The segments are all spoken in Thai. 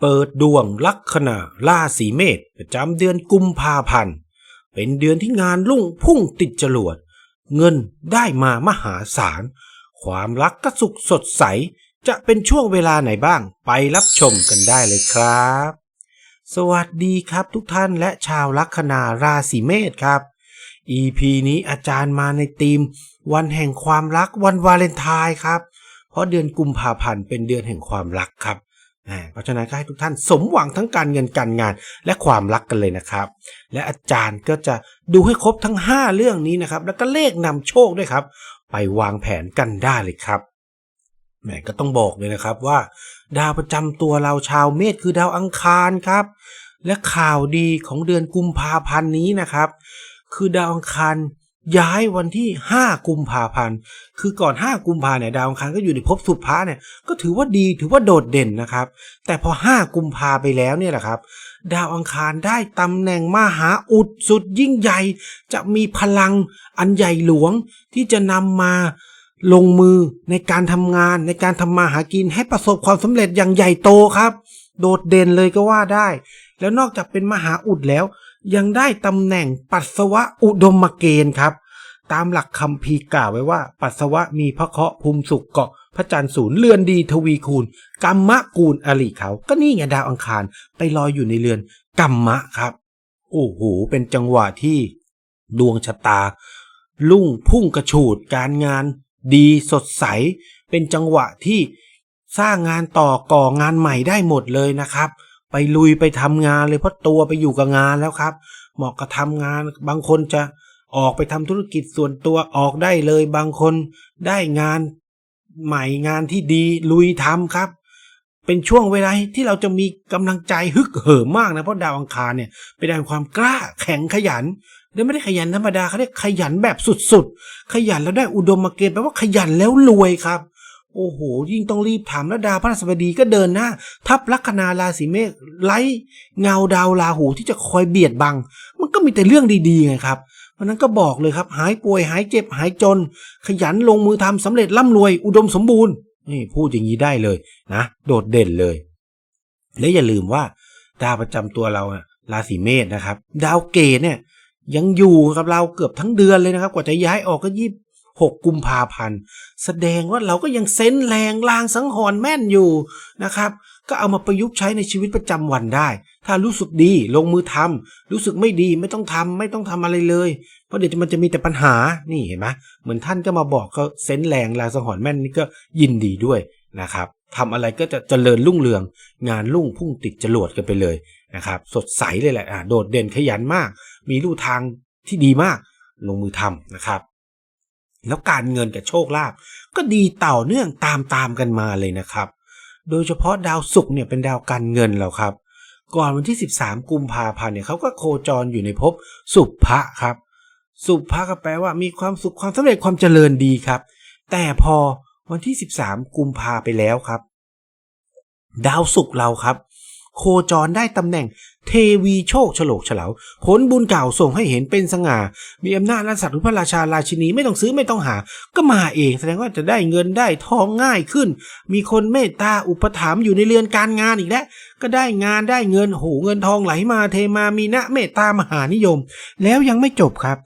เปิดดวงลัคนาราศีเมษประจำเดือนกุมภาพันธ์ เป็นเดือนที่งานรุ่งพุ่งติดจรวด เงินได้มามหาศาล ความรักก็สุขสดใส จะเป็นช่วงเวลาไหนบ้างไปรับชมกันได้เลยครับ สวัสดีครับทุกท่านและชาวลัคนาราศีเมษครับ EP นี้อาจารย์มาในธีม วันแห่งความรักวันวาเลนไทน์ครับ เพราะเดือนกุมภาพันธ์เป็นเดือนแห่งความรักครับ เพราะฉะนั้นก็ให้ทุกท่านสมหวังทั้งการเงินการงานและความรักกันเลยนะครับ และอาจารย์ก็จะดูให้ครบทั้ง 5 เรื่องนี้นะครับ แล้วก็เลขนำโชคด้วยครับ ไปวางแผนกันได้เลยครับแหมก็ต้องบอกเลยนะครับว่า ดาวประจำตัวเราชาวเมษคือดาวอังคารครับ และข่าวดีของเดือนกุมภาพันธ์นี้นะครับ คือดาวอังคาร ย้ายวันที่ 5 กุมภาพันธ์ คือก่อน 5 กุมภาเนี่ยดาวอังคารก็อยู่ในภพสุภะเนี่ยก็ถือว่าดีถือว่าโดดเด่นนะครับ แต่พอ 5 กุมภาไปแล้วเนี่ยแหละครับ ดาวอังคารได้ตำแหน่งมหาอุดสุดยิ่งใหญ่ จะมีพลังอันใหญ่หลวงที่จะนำมาลงมือในการทำงานในการทำมาหากินให้ประสบความสำเร็จอย่างใหญ่โตครับ โดดเด่นเลยก็ว่าได้ แล้วนอกจากเป็นมหาอุดแล้ว ยังได้ตำแหน่งปัสสาวะอุดมเกณฑ์ครับ ตามหลักคำพีกล่าวไว้ว่า ปัสสาวะมีพระเคราะห์ภูมิสุขเกาะพระจันทร์ศูนย์เรือนดีทวีคูณกรรมะกูลอริเขา ก็นี่ไงดาวอังคารไปลอยอยู่ในเรือนกรรมะครับ โอ้โห เป็นจังหวะที่ดวงชะตา ลุ่งพุ่งกระฉูดการงาน ดีสดใส เป็นจังหวะที่สร้างงานต่อก่องานใหม่ได้หมดเลยนะครับ ไปลุยไปทำงานเลยเพราะตัวไปอยู่กับงานแล้วครับ เหมาะกับทำงาน บางคนจะออกไปทำธุรกิจส่วนตัวออกได้เลย บางคนได้งานใหม่งานที่ดีลุยทำครับ เป็นช่วงเวลาที่เราจะมีกำลังใจฮึกเหิมมากนะเพราะดาวอังคารเนี่ยเป็นดาวความกล้าแข็งขยันและไม่ได้ขยันธรรมดาเขาเรียกขยันแบบสุดๆ ขยันแล้วได้อุดมมาเกณฑ์แปลว่าขยันแล้วรวยครับ โอ้โห ยิ่งต้องรีบทำแล้วดาวพระราชบดีก็เดินหน้า ทับลัคนาราศีเมษไล่เงาดาวราหูที่จะคอยเบียดบัง มันก็มีแต่เรื่องดีๆไงครับเพราะนั้นก็บอกเลยครับ หายป่วยหายเจ็บหายจน ขยันลงมือทำสำเร็จร่ำรวย อุดมสมบูรณ์นี่พูดอย่างนี้ได้เลยนะ โดดเด่นเลย และอย่าลืมว่า ดาวประจำตัวเราอะราศีเมษนะครับ ดาวเกตเนี่ยยังอยู่กับเราเกือบทั้งเดือนเลยนะครับ กว่าจะย้ายออกก็ยี่ หกกุมภาพันธ์ แสดงว่าเราก็ยังเซนแรงลางสังหรณ์แม่นอยู่นะครับ ก็เอามาประยุกต์ใช้ในชีวิตประจำวันได้ ถ้ารู้สึกดีลงมือทำรู้สึกไม่ดีไม่ต้องทำไม่ต้องทำอะไรเลย เพราะเดี๋ยวมันจะมีแต่ปัญหานี่เห็นไหมเหมือนท่านก็มาบอกเขาเซนแรงลางสังหรณ์แม่นนี่ก็ยินดีด้วยนะครับทำอะไรก็จะเจริญรุ่งเรือง งานรุ่งพุ่งติดจรวดกันไปเลยนะครับ สดใสเลยแหละอะโดดเด่นขยันมาก มีลู่ทางที่ดีมากลงมือทำนะครับ แล้วการเงินกับโชคลาภก็ดีต่อเนื่องตามตามกันมาเลยนะครับ โดยเฉพาะดาวศุกร์เนี่ยเป็นดาวการเงินเราครับ ก่อนวันที่ 13 กุมภาพันธ์เนี่ยเขาก็โคจรอยู่ในภพสุภะครับ สุภะก็แปลว่ามีความสุขความสำเร็จความเจริญดีครับ แต่พอวันที่ 13 กุมภาไปแล้วครับ ดาวศุกร์เราครับ โคจรได้ตำแหน่งเทวีโชคฉลกเฉลาผลบุญเก่าส่งให้เห็นเป็นสง่า มีอำนาจและสัตว์พระราชาราชินีไม่ต้องซื้อไม่ต้องหา ก็มาเองแสดงว่าจะได้เงินได้ทองง่ายขึ้น มีคนเมตตาอุปถัมภ์อยู่ในเรือนการงานอีกแล้วก็ได้งานได้เงินโหเงินทองไหลมาเทมามีนะเมตตามหานิยม แล้วยังไม่จบครับ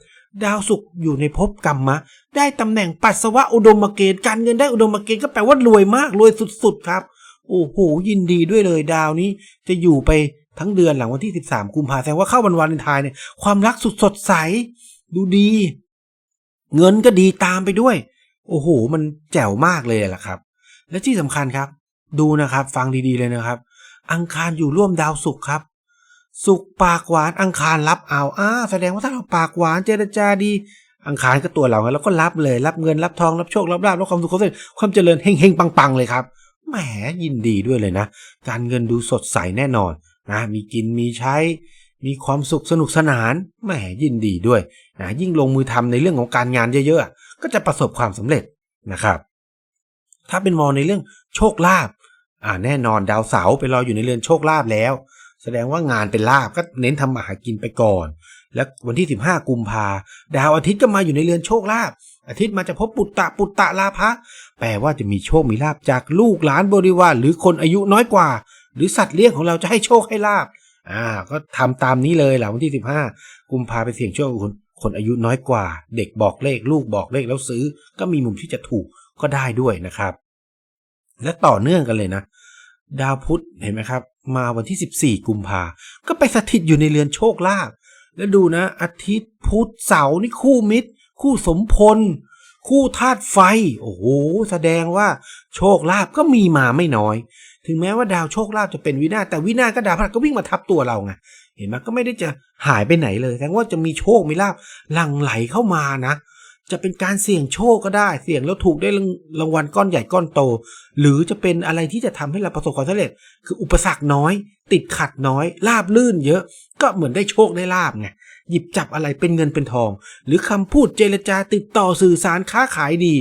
ดาวศุกร์อยู่ในภพกรรมะ ได้ตำแหน่งปัสสาวะอุดมเกณฑ์การเงินได้อุดมเกณฑ์ก็แปลว่ารวยมากรวยสุดๆครับ โอ้โหยินดีด้วยเลยดาวนี้จะอยู่ไปทั้งเดือนหลังวันที่ 13 กุมภาพันธ์แสดงว่าเข้าวันวาเลนไทน์เนี่ยความรักสุดสดใส ดูดี เงินก็ดีตามไปด้วย โอ้โห มันแจ๋วมากเลยแหละครับ และที่สำคัญครับ ดูนะครับ ฟังดีๆเลยนะครับ อังคารอยู่ร่วมดาวศุกร์ครับศุกร์ปากหวานอังคารรับเอาอ่าแสดงว่าถ้าเราปากหวานเจรจาดีอังคารก็ตัวเราแล้วก็รับเลย รับเงินรับทองรับโชครับลาบรับความสุขความเจความเจริญเฮงๆปังๆเลยครับ แหมยินดีด้วยเลยนะ การเงินดูสดใสแน่นอนนะมีกินมีใช้ มีความสุขสนุกสนานแหมยินดีด้วยนะยิ่งลงมือทำในเรื่องของการงานเยอะๆ ก็จะประสบความสำเร็จนะครับ ถ้าเป็นมองในเรื่องโชคลาภอ่าแน่นอนดาวเสาร์ไปรออยู่ในเรือนโชคลาภแล้ว แสดงว่างานเป็นลาบก็เน้นทำมาหากินไปก่อน แล้ววันที่ 15 กุมภาดาวอาทิตย์ก็มาอยู่ในเรือนโชคลาภ อาทิตย์มาจะพบปุตตะปุตตะลาภะแปลว่าจะมีโชคมีลาภจากลูกหลานบริวารหรือคนอายุน้อยกว่า หรือสัตว์เลี้ยงของเราจะให้โชคให้ลาบอ่า ก็ทำตามนี้เลยหลังวันที่สิบห้ากุมภาไปเสี่ยงโชคคนคนอายุน้อยกว่า เด็กบอกเลขลูกบอกเลขแล้วซื้อ ก็มีมุมที่จะถูกก็ได้ด้วยนะครับ และต่อเนื่องกันเลยนะ ดาวพุธเห็นไหมครับ มาวันที่ 14 กุมภาก็ไปสถิตอยู่ในเรือนโชคลาภแล้วดูนะ อาทิตย์พุธเสาร์นี่คู่มิตร คู่สมพล คู่ธาตุไฟ โอ้โห แสดงว่าโชคลาภก็มีมาไม่น้อย ถึงแม้ว่าดาวโชคลาภจะเป็นวินาศแต่วินาศก็ดาวพฤหัสก็วิ่งมาทับตัวเราไงเห็นไหมก็ไม่ได้จะหายไปไหนเลยแสดงว่าจะมีโชคมีลาภหลั่งไหลเข้ามานะ จะเป็นการเสี่ยงโชคก็ได้ เสี่ยงแล้วถูกได้รางรางวัลก้อนใหญ่ก้อนโต หรือจะเป็นอะไรที่จะทำให้เราประสบความสำเร็จ คืออุปสรรคน้อย ติดขัดน้อยลาบลื่นเยอะ ก็เหมือนได้โชคได้ลาบไง หยิบจับอะไรเป็นเงินเป็นทอง หรือคำพูดเจรจาติดต่อสื่อสารค้าขายดี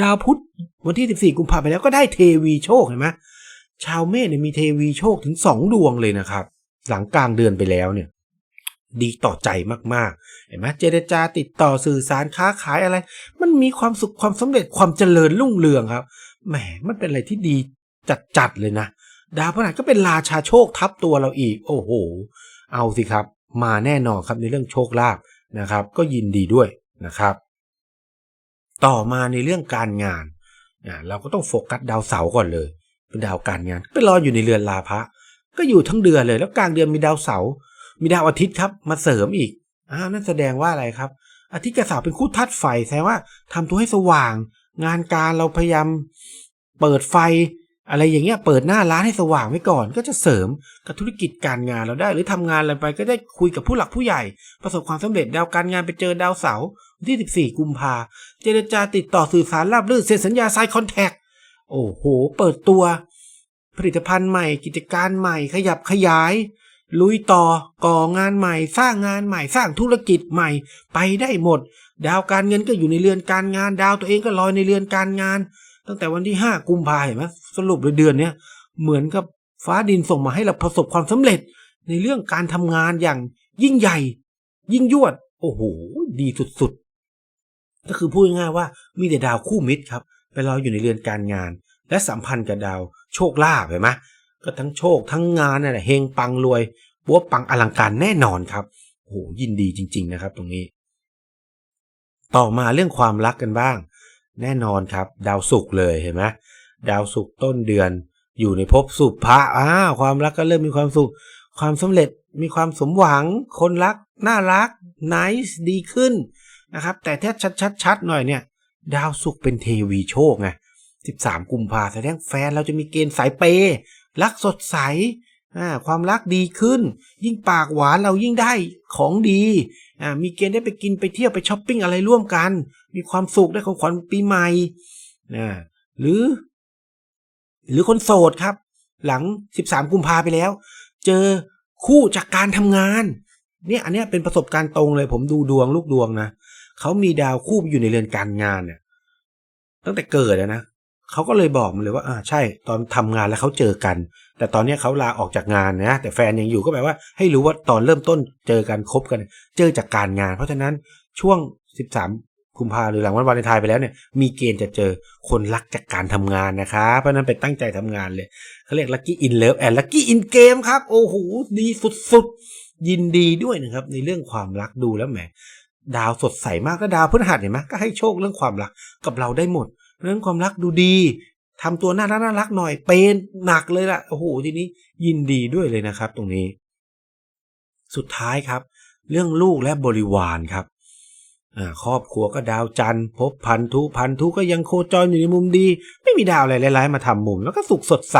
ดาวพุธวันที่ 14 กุมภาพันธ์ไปแล้วก็ได้เทวีโชคเห็นไหมชาวเมษเนี่ยมีเทวีโชคถึงสองดวงเลยนะครับ หลังกลางเดือนไปแล้วเนี่ย ดีต่อใจมากๆ เห็นไหมเจรจาติดต่อสื่อสารค้าขายอะไร มันมีความสุขความสำเร็จความเจริญรุ่งเรืองครับแหมมันเป็นอะไรที่ดีจัดๆเลยนะดาวพฤหัสก็เป็นราชาโชคทับตัวเราอีก โอ้โห เอาสิครับ มาแน่นอนครับในเรื่องโชคลาภนะครับ ก็ยินดีด้วยนะครับ ต่อมาในเรื่องการงานอ่าเราก็ต้องโฟกัสดาวเสาร์ก่อนเลย เป็นดาวการงานไปรออยู่ในเรือนลาภะก็อยู่ทั้งเดือนเลย แล้วกลางเดือนมีดาวเสาร์มีดาวอาทิตย์ครับมาเสริมอีกอ้าวนั่นแสดงว่าอะไรครับ อาทิตย์กับเสาร์เป็นคู่ธาตุไฟแสดงว่าทำตัวให้สว่าง งานการเราพยายามเปิดไฟ อะไรอย่างเงี้ยเปิดหน้าร้านให้สว่างไว้ก่อน ก็จะเสริมกับธุรกิจการงานเราได้ หรือทำงานอะไรไปก็ได้คุยกับผู้หลักผู้ใหญ่ ประสบความสำเร็จดาวการงานไปเจอดาวเสาร์วันที่ 14 กุมภาเจรจาติดต่อสื่อสารราบรื่นเซ็นสัญญาไซคอนแทคโอ้โห เปิดตัว ผลิตภัณฑ์ใหม่ กิจการใหม่ ขยับขยาย ลุยต่อก่องานใหม่ สร้างงานใหม่ สร้างธุรกิจใหม่ ไปได้หมด ดาวการเงินก็อยู่ในเรือนการงาน ดาวตัวเองก็ลอยในเรือนการงาน ตั้งแต่วันที่5กุมภาเห็นไหมสรุปเลยเดือนเนี้ยเหมือนกับฟ้าดินส่งมาให้เราประสบความสำเร็จในเรื่องการทำงานอย่างยิ่งใหญ่ ยิ่งยวด โอ้โห ดีสุดๆ ก็คือพูดง่ายๆว่ามีแต่ดาวคู่มิตรครับ ไปรออยู่ในเรือนการงาน และสัมพันธ์กับดาวโชคลาภเห็นไหมก็ทั้งโชคทั้งงานนั่นแหละเฮงปังรวยปัวปังอลังการแน่นอนครับโอ้โหยินดีจริง ๆ นะครับ ตรงนี้ ต่อมาเรื่องความรักกันบ้าง แน่นอนครับ ดาวศุกร์เลยเห็นไหมดาวศุกร์ต้นเดือน อยู่ในภพสุภะอ้าความรักก็เริ่มมีความสุข ความสำเร็จมีความสมหวัง คนรัก น่ารักน i c e ดีขึ้นนะครับ แต่ถ้าชัดๆหน่อยเนี่ย ดาวศุกร์เป็นเทวีโชคไง13 กุมภาแสดงแฟนเราจะมีเกณฑ์สายเปยรักสดใส ความรักดีขึ้น ยิ่งปากหวานเรายิ่งได้ของดีมีเกณฑ์ได้ไปกินไปเที่ยวไปช้อปปิ้งอะไรร่วมกัน มีความสุขได้ของขวัญปีใหม่หรือ หรือคนโสดครับ หลัง 13 กุมภาไปแล้ว เจอคู่จากการทำงาน เนี่ยอันเนี้ยเป็นประสบการณ์ตรงเลย ผมดูดวงลูกดวงนะเขามีดาวคู่อยู่ในเรือนการงานเนี่ยตั้งแต่เกิดนะ เขาก็เลยบอกมาเลยว่าอ่าใช่ ตอนทำงานแล้วเขาเจอกัน แต่ตอนนี้เขาลาออกจากงานนะ แต่แฟนยังอยู่ก็แปลว่า ให้รู้ว่าตอนเริ่มต้นเจอกันคบกัน เจอจากการงาน เพราะฉะนั้นช่วง 13กุมภาหรือหลังวันวาเลนไทน์ไปแล้วเนี่ย มีเกณฑ์จะเจอคนรักจากการทำงานนะคะ เพราะนั้นไปตั้งใจทำงานเลยเขาเรียก lucky in love and lucky in game ครับโอ้โหดีสุดๆยินดีด้วยนะครับ ในเรื่องความรักดูแล้วแหมดาวสดใสมากก็ดาวพฤหัสเห็นไหมก็ให้โชคเรื่องความรักกับเราได้หมด เรื่องความรักดูดีทำตัวน่ารักน่ารักหน่อยเป็นหนักเลยล่ะโอ้โหทีนี้ยินดีด้วยเลยนะครับ ตรงนี้ สุดท้ายครับ เรื่องลูกและบริวารครับครอบครัวก็ดาวจันทร์พบพันธุพันธุก็ยังโคจรอยู่ในมุมดี ไม่มีดาวอะไรร้ายๆมาทำมุม แล้วก็สุขสดใส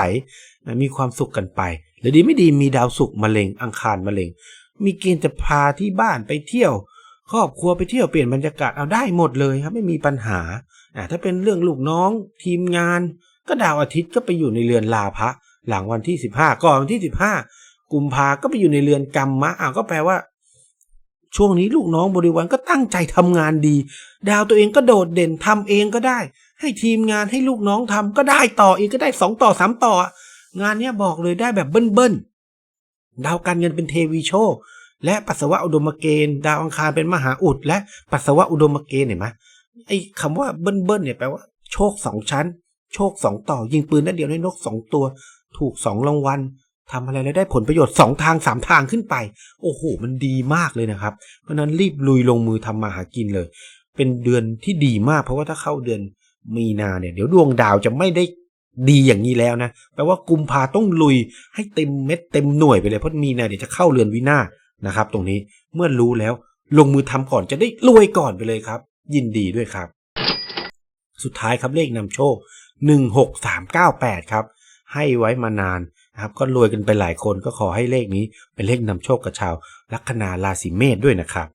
มีความสุขกันไปหรือดีไม่ดีมีดาวสุขมะเร็งอังคารมะเร็ง มีเกณฑ์จะพาที่บ้านไปเที่ยว ครอบครัวไปเที่ยวเปลี่ยนบรรยากาศเอาได้หมดเลยครับไม่มีปัญหา อ่าถ้าเป็นเรื่องลูกน้องทีมงาน ก็ดาวอาทิตย์ก็ไปอยู่ในเรือนลาภะหลังวันที่15ก่อนวันที่15กุมภาก็ไปอยู่ในเรือนกรรมมะอ้าวก็แปลว่า ช่วงนี้ลูกน้องบริวารก็ตั้งใจทำงานดี ดาวตัวเองก็โดดเด่นทำเองก็ได้ ให้ทีมงานให้ลูกน้องทำก็ได้ต่ออีกก็ได้สองต่อสามต่อ งานเนี้ยบอกเลยได้แบบเบิ้ลๆดาวการเงินเป็นเทวีโชคและปัสสาวะอุดมเกณฑ์ ดาวอังคารเป็นมหาอุด และปัสสาวะอุดมเกณฑ์เห็นไหม ไอ้คำว่าเบิ้ลเบิ้ลเนี่ยแปลว่าโชคสองชั้น โชคสองต่อ ยิงปืนนัดเดียวได้นกสองตัว ถูกสองรางวัลทำอะไรแล้วได้ผลประโยชน์สองทางสามทางขึ้นไป โอ้โห มันดีมากเลยนะครับ เพราะฉะนั้นรีบลุยลงมือทำมาหากินเลย เป็นเดือนที่ดีมาก เพราะว่าถ้าเข้าเดือนมีนาเนี่ยเดี๋ยวดวงดาวจะไม่ได้ดีอย่างนี้แล้วนะแปลว่ากุมภาต้องลุยให้เต็มเม็ดเต็มหน่วยไปเลยเพราะมีนาเดี๋ยวจะเข้าเรือนวินาศนะครับ ตรงนี้เมื่อรู้แล้วลงมือทำก่อนจะได้รวยก่อนไปเลยครับยินดีด้วยครับ สุดท้ายครับเลขนำโชค 16398 ครับ ให้ไว้มานานนะครับก็รวยกันไปหลายคนก็ขอให้เลขนี้เป็นเลขนำโชคกับชาวลัคนาราศีเมษด้วยนะครับ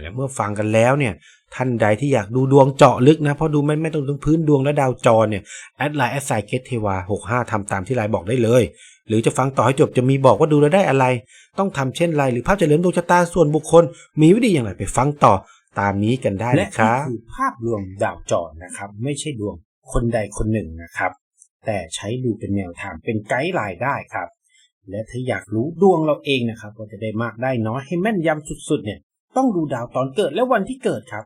แล้วเมื่อฟังกันแล้วเนี่ยท่านใดที่อยากดูดวงเจาะลึกนะเพราะดูไม่ไม่ต้องถึงพื้นดวงและดาวจรเนี่ยแอดไลน์แอดไซเกตเทวา65ทำตามที่ไลน์บอกได้เลย หรือจะฟังต่อให้จบจะมีบอกว่าดูแล้วได้อะไร ต้องทำเช่นไรหรือภาพจเฉลิมดวงชะตาส่วนบุคคล มีวิธีอย่างไรไปฟังต่อ ตามนี้กันได้และนี่คือภาพรวมดาวจรนะครับ ไม่ใช่ดวงคนใดคนหนึ่งนะครับ แต่ใช้ดูเป็นแนวทางเป็นไกด์ไลน์ได้ครับ และถ้าอยากรู้ดวงเราเองนะครับว่าจะได้มากได้น้อยให้แม่นยำสุดๆเนี่ยต้องดูดาวตอนเกิดและวันที่เกิดครับ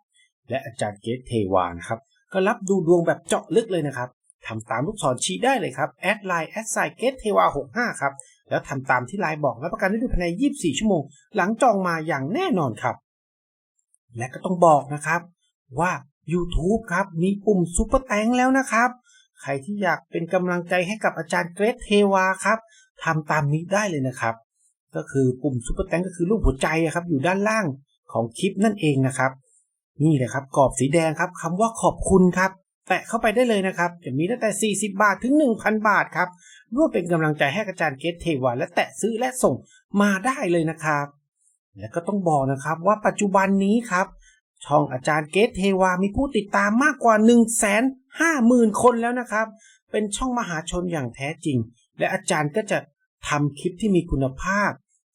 และอาจารย์เกตเทวานะครับก็รับดูดวงแบบเจาะลึกเลยนะครับทำตามลูกศรชี้ได้เลยครับแอดไลน์แอดไซเกตเทวา65ครับแล้วทำตามที่ไลน์บอกรับประกันได้ดูภายใน 24 ชั่วโมง หลังจองมาอย่างแน่นอนครับ และก็ต้องบอกนะครับว่า YouTube ครับมีปุ่มซุปเปอร์แตงแล้วนะครับ ใครที่อยากเป็นกำลังใจให้กับอาจารย์เกรทเทวาครับทำตามนี้ได้เลยนะครับ ก็คือปุ่มซุปเปอร์แตงก็คือรูปหัวใจครับอยู่ด้านล่างของคลิปนั่นเองนะครับ นี่เลยครับกรอบสีแดงครับคำว่าขอบคุณครับ แตะเข้าไปได้เลยนะครับ จะมีตั้งแต่ 40 บาทถึง 1,000 บาทครับร่วมเป็นกำลังใจให้อาจารย์เกตเทวาและแตะซื้อและส่งมาได้เลยนะครับ และก็ต้องบอกนะครับว่าปัจจุบันนี้ครับ ช่องอาจารย์เกตเทวามีผู้ติดตามมากกว่า 1 5 0 0 0 0 คนแล้วนะครับ เป็นช่องมหาชนอย่างแท้จริง และอาจารย์ก็จะทำคลิปที่มีคุณภาพ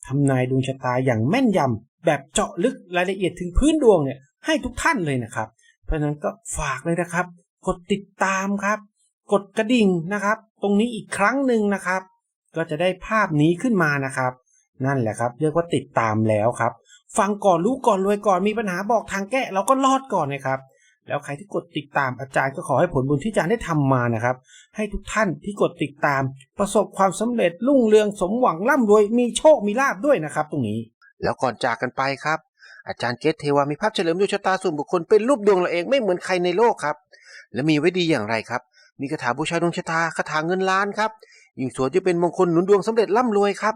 ทำนายดวงชะตาอย่างแม่นยำแบบเจาะลึกรายละเอียดถึงพื้นดวงเนี่ยให้ทุกท่านเลยนะครับ เพราะฉะนั้นก็ฝากเลยนะครับ กดติดตามครับ กดกระดิ่งนะครับ ตรงนี้อีกครั้งหนึ่งนะครับ ก็จะได้ภาพนี้ขึ้นมานะครับ นั่นแหละครับ เรียกว่าติดตามแล้วครับ ฟังก่อนรู้ก่อนรวยก่อนมีปัญหาบอกทางแก้เราก็รอดก่อนนะครับ แล้วใครที่กดติดตามอาจารย์ก็ขอให้ผลบุญที่อาจารย์ได้ทำมานะครับ ให้ทุกท่านที่กดติดตาม ประสบความสำเร็จรุ่งเรืองสมหวังร่ำรวยมีโชคมีลาบด้วยนะครับ ตรงนี้ แล้วก่อนจากกันไปครับ อาจารย์เกตเทวามีภาพเฉลิมดวงชะตาส่วนบุคคลเป็นรูปดวงเราเองไม่เหมือนใครในโลกครับ และมีไว้ดีอย่างไรครับ มีคาถาบูชาดวงชะตาคาถาเงินล้านครับยิ่งสวยจะเป็นมงคลหนุนดวงสำเร็จร่ำรวยครับ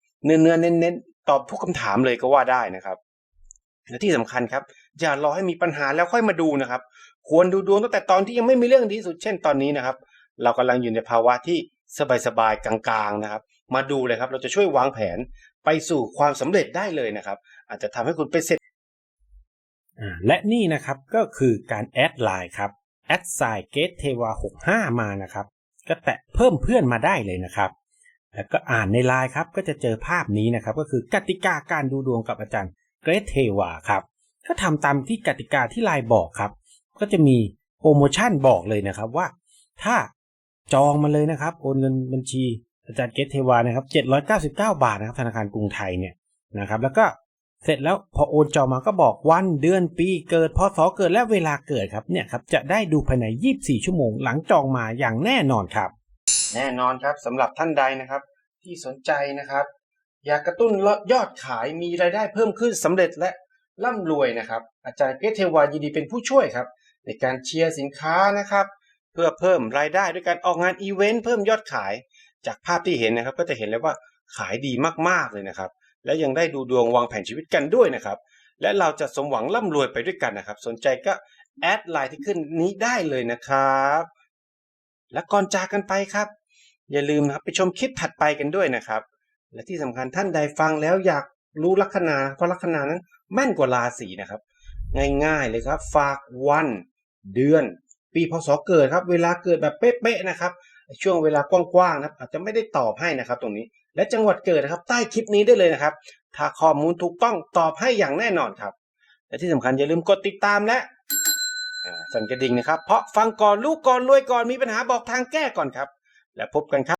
เนื้อเนื้อเน้นๆตอบทุกคำถามเลยก็ว่าได้นะครับและที่สำคัญครับอย่ารอให้มีปัญหาแล้วค่อยมาดูนะครับ ควรดูดวงตั้งแต่ตอนที่ยังไม่มีเรื่องดีที่สุดเช่นตอนนี้นะครับ เรากำลังอยู่ในภาวะที่สบายๆกลางๆนะครับ มาดูเลยครับ เราจะช่วยวางแผนไปสู่ความสำเร็จได้เลยนะครับ อาจจะทำให้คุณเป็นเศรษฐและนี่นะครับก็คือการแอดไลน์ครับแอดไซเกตเทวา65 มานะครับ ก็แตะเพิ่มเพื่อนมาได้เลยนะครับ แล้วก็อ่านในไลน์ครับก็จะเจอภาพนี้นะครับ ก็คือกติกาการดูดวงกับอาจารย์เกรทเทวาครับ ก็ทำตามที่กติกาที่ไลน์บอกครับ ก็จะมีโปรโมชั่นบอกเลยนะครับว่า ถ้าจองมาเลยนะครับโอนเงินบัญชีอาจารย์เกตเทวานะครับ799 บาทนะครับธนาคารกรุงไทยเนี่ยนะครับ แล้วก็เสร็จแล้วพอโอนจองมาก็บอกวันเดือนปีเกิดพศเกิดและเวลาเกิดครับเนี่ยครับจะได้ดูภายใน 24 ชั่วโมงหลังจองมาอย่างแน่นอนครับ แน่นอนครับสำหรับท่านใดนะครับ ที่สนใจนะครับ อยากกระตุ้นยอดขายมีรายได้เพิ่มขึ้นสำเร็จและร่ำรวยนะครับ อาจารย์เกตเทวายินดีเป็นผู้ช่วยครับ ในการเชียร์สินค้านะครับ เพื่อเพิ่มรายได้ด้วยการออกงานอีเวนต์เพิ่มยอดขาย จากภาพที่เห็นนะครับ ก็จะเห็นเลยว่าขายดีมากๆเลยนะครับ และยังได้ดูดวงวางแผนชีวิตกันด้วยนะครับ และเราจะสมหวังร่ำรวยไปด้วยกันนะครับ สนใจก็แอดไลน์ที่ขึ้นนี้ได้เลยนะครับ และก่อนจากกันไปครับ อย่าลืมนะครับไปชมคลิปถัดไปกันด้วยนะครับ และที่สำคัญท่านใดฟังแล้วอยากรู้ลัคนาเพราะลัคนานั้นแม่นกว่าราศีนะครับ ง่ายๆเลยครับ ฝากวัน เดือน ปีพศเกิดครับ เวลาเกิดแบบเป๊ะๆนะครับ ช่วงเวลากว้างๆนะครับอาจจะไม่ได้ตอบให้นะครับ ตรงนี้ และจังหวัดเกิดนะครับ ใต้คลิปนี้ได้เลยนะครับ ถ้าข้อมูลถูกต้องตอบให้อย่างแน่นอนครับ และที่สำคัญอย่าลืมกดติดตามและสั่นกระดิ่งนะครับ เพราะฟังก่อนรู้ก่อนรวยก่อนมีปัญหาบอกทางแก้ก่อนครับ และพบกันครับ